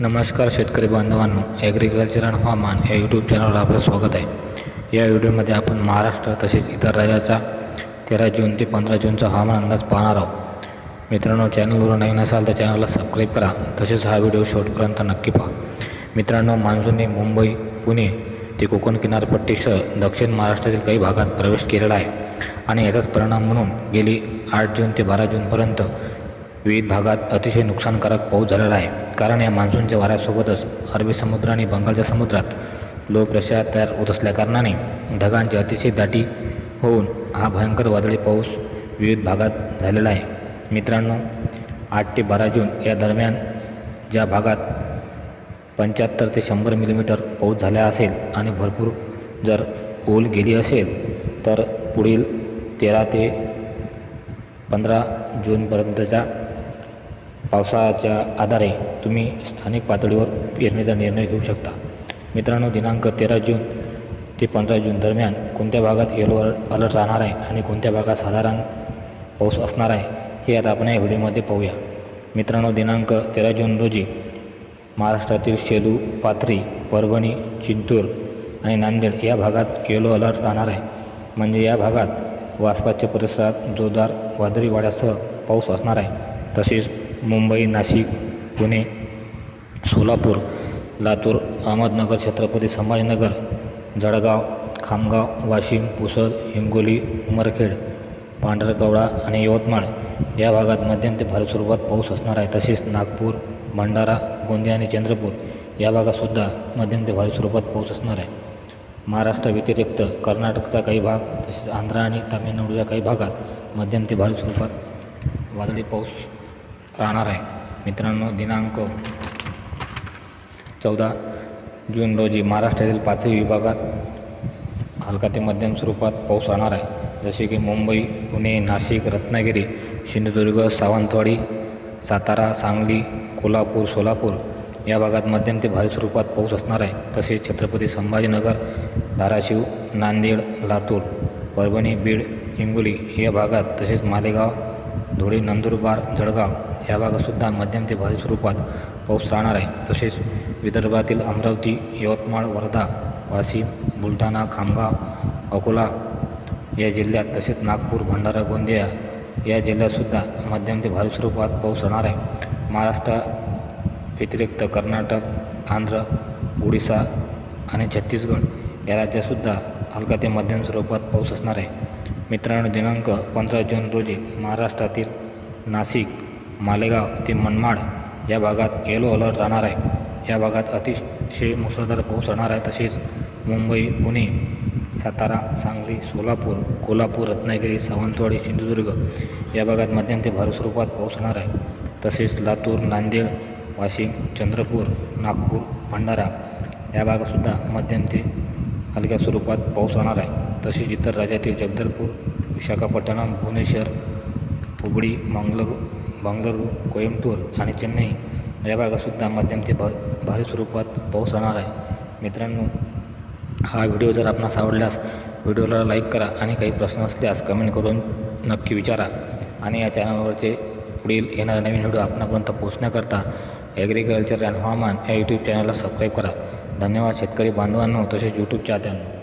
नमस्कार शेतकरी बांधवांनो ॲग्रिकल्चर अँड हवामान या यूट्यूब चॅनलवर आपलं स्वागत आहे. या व्हिडिओमध्ये आपण महाराष्ट्र तसेच इतर राज्याचा तेरा जून ते पंधरा जूनचा हवामान अंदाज पाहणार आहोत. मित्रांनो चॅनलवर नवीन असाल तर चॅनलला सबस्क्राईब करा. तसेच हा व्हिडिओ शेवटपर्यंत नक्की पहा. मित्रांनो मान्सूनने मुंबई पुणे ते कोकण किनारपट्टीसह दक्षिण महाराष्ट्रातील काही भागात प्रवेश केलेला आहे. आणि याचाच परिणाम म्हणून गेली आठ जून ते बारा जूनपर्यंत विविध भागात अतिशय नुकसानकारक पाऊस झालेला आहे. कारण या मान्सूनच्या वाऱ्यासोबतच अरबी समुद्र आणि बंगालच्या समुद्रात लोक रशिया तयार होत असल्याकारणाने ढगांची अतिशय दाटी होऊन हा भयंकर वादळी पाऊस विविध भागात झालेला आहे. मित्रांनो आठ ते बारा जून या दरम्यान ज्या भागात पंच्याहत्तर ते शंभर मिलीमीटर पाऊस झाला असेल आणि भरपूर जर ओल गेली असेल तर पुढील तेरा ते पंधरा जूनपर्यंतच्या पावसाच्या आधारे तुम्ही स्थानिक पातळीवर पेरणीचा निर्णय घेऊ शकता. मित्रांनो दिनांक तेरा जून ते पंधरा जून दरम्यान कोणत्या भागात येलो अलर्ट राहणार आहे आणि कोणत्या भागात साधारण पाऊस असणार आहे हे आता आपण या व्हिडिओमध्ये पाहूया. मित्रांनो दिनांक तेरा जून रोजी महाराष्ट्रातील शेलू पाथरी परभणी चिंतूर आणि नांदेड या भागात येलो अलर्ट राहणार आहे. म्हणजे या भागात वासपाच्या आसपासच्या परिसरात जोरदार वादळी वाड्यासह पाऊस असणार आहे. तसेच मुंबई नाशिक पुणे सोलापूर लातूर अहमदनगर छत्रपती संभाजीनगर जळगाव खामगाव वाशिम पुसद हिंगोली उमरखेड पांढरकवडा आणि यवतमाळ या भागात मध्यम ते भारी स्वरूपात पाऊस असणार आहे. तसेच नागपूर भंडारा गोंदिया आणि चंद्रपूर या भागातसुद्धा मध्यम ते भारी स्वरूपात पाऊस असणार आहे. महाराष्ट्राव्यतिरिक्त कर्नाटकचा काही भाग तसेच आंध्र आणि तामिळनाडूच्या काही भागात मध्यम ते भारी स्वरूपात वादळी पाऊस राहणार आहे. मित्रांनो दिनांक चौदा जून रोजी महाराष्ट्रातील पाचही विभागात हलका ते मध्यम स्वरूपात पाऊस राहणार आहे. जसे की मुंबई पुणे नाशिक रत्नागिरी सिंधुदुर्ग सावंतवाडी सातारा सांगली कोल्हापूर सोलापूर या भागात मध्यम ते भारी स्वरूपात पाऊस असणार आहे. तसेच छत्रपती संभाजीनगर धाराशिव नांदेड लातूर परभणी बीड हिंगोली या भागात तसेच मालेगाव धुळे नंदुरबार जळगाव या भागातसुद्धा मध्यम ते भारी स्वरूपात पाऊस राहणार आहे. तसेच विदर्भातील अमरावती यवतमाळ वर्धा वाशिम बुलढाणा खामगाव अकोला या जिल्ह्यात तसेच नागपूर भंडारा गोंदिया या जिल्ह्यातसुद्धा मध्यम ते भारी स्वरूपात पाऊस राहणार आहे. महाराष्ट्रा व्यतिरिक्त कर्नाटक आंध्र ओडिसा आणि छत्तीसगड या राज्यातसुद्धा हलका ते मध्यम स्वरूपात पाऊस असणार आहे. मित्रांनो दिनांक पंधरा जून रोजी महाराष्ट्रातील नाशिक मालेगाव ते मनमाड या भागात येलो अलर्ट राहणार आहे. या भागात अतिशय मुसळधार पाऊस राहणार आहे. तसेच मुंबई पुणे सातारा सांगली सोलापूर कोल्हापूर रत्नागिरी सावंतवाडी सिंधुदुर्ग या भागात मध्यम ते भारी स्वरूपात पाऊस राहणार आहे. तसेच लातूर नांदेड वाशिम चंद्रपूर नागपूर भंडारा या भागातसुद्धा मध्यम ते हलक्या स्वरूपात पाऊस राहणार आहे. तसेच इतर राज्यातील जगदलपूर विशाखापट्टणम भुवनेश्वर हुबळी मंगळूरू बंगळुरू कोईमतूर आणि चेन्नई या भागातसुद्धा मध्यम ते भा भारी स्वरूपात पाऊस राहणार आहे. मित्रांनो हा व्हिडिओ जर आपणास आवडल्यास व्हिडिओला लाईक करा आणि काही प्रश्न असल्यास कमेंट करून नक्की विचारा आणि या चॅनलवरचे पुढील येणारे नवीन व्हिडिओ आपणापर्यंत पोहोचण्याकरता ॲग्रिकल्चर अँड हवामान या यूट्यूब चॅनलला सबस्क्राईब करा. धन्यवाद शेतकरी बांधवांनो तसेच यूट्यूब चाहत्यांनो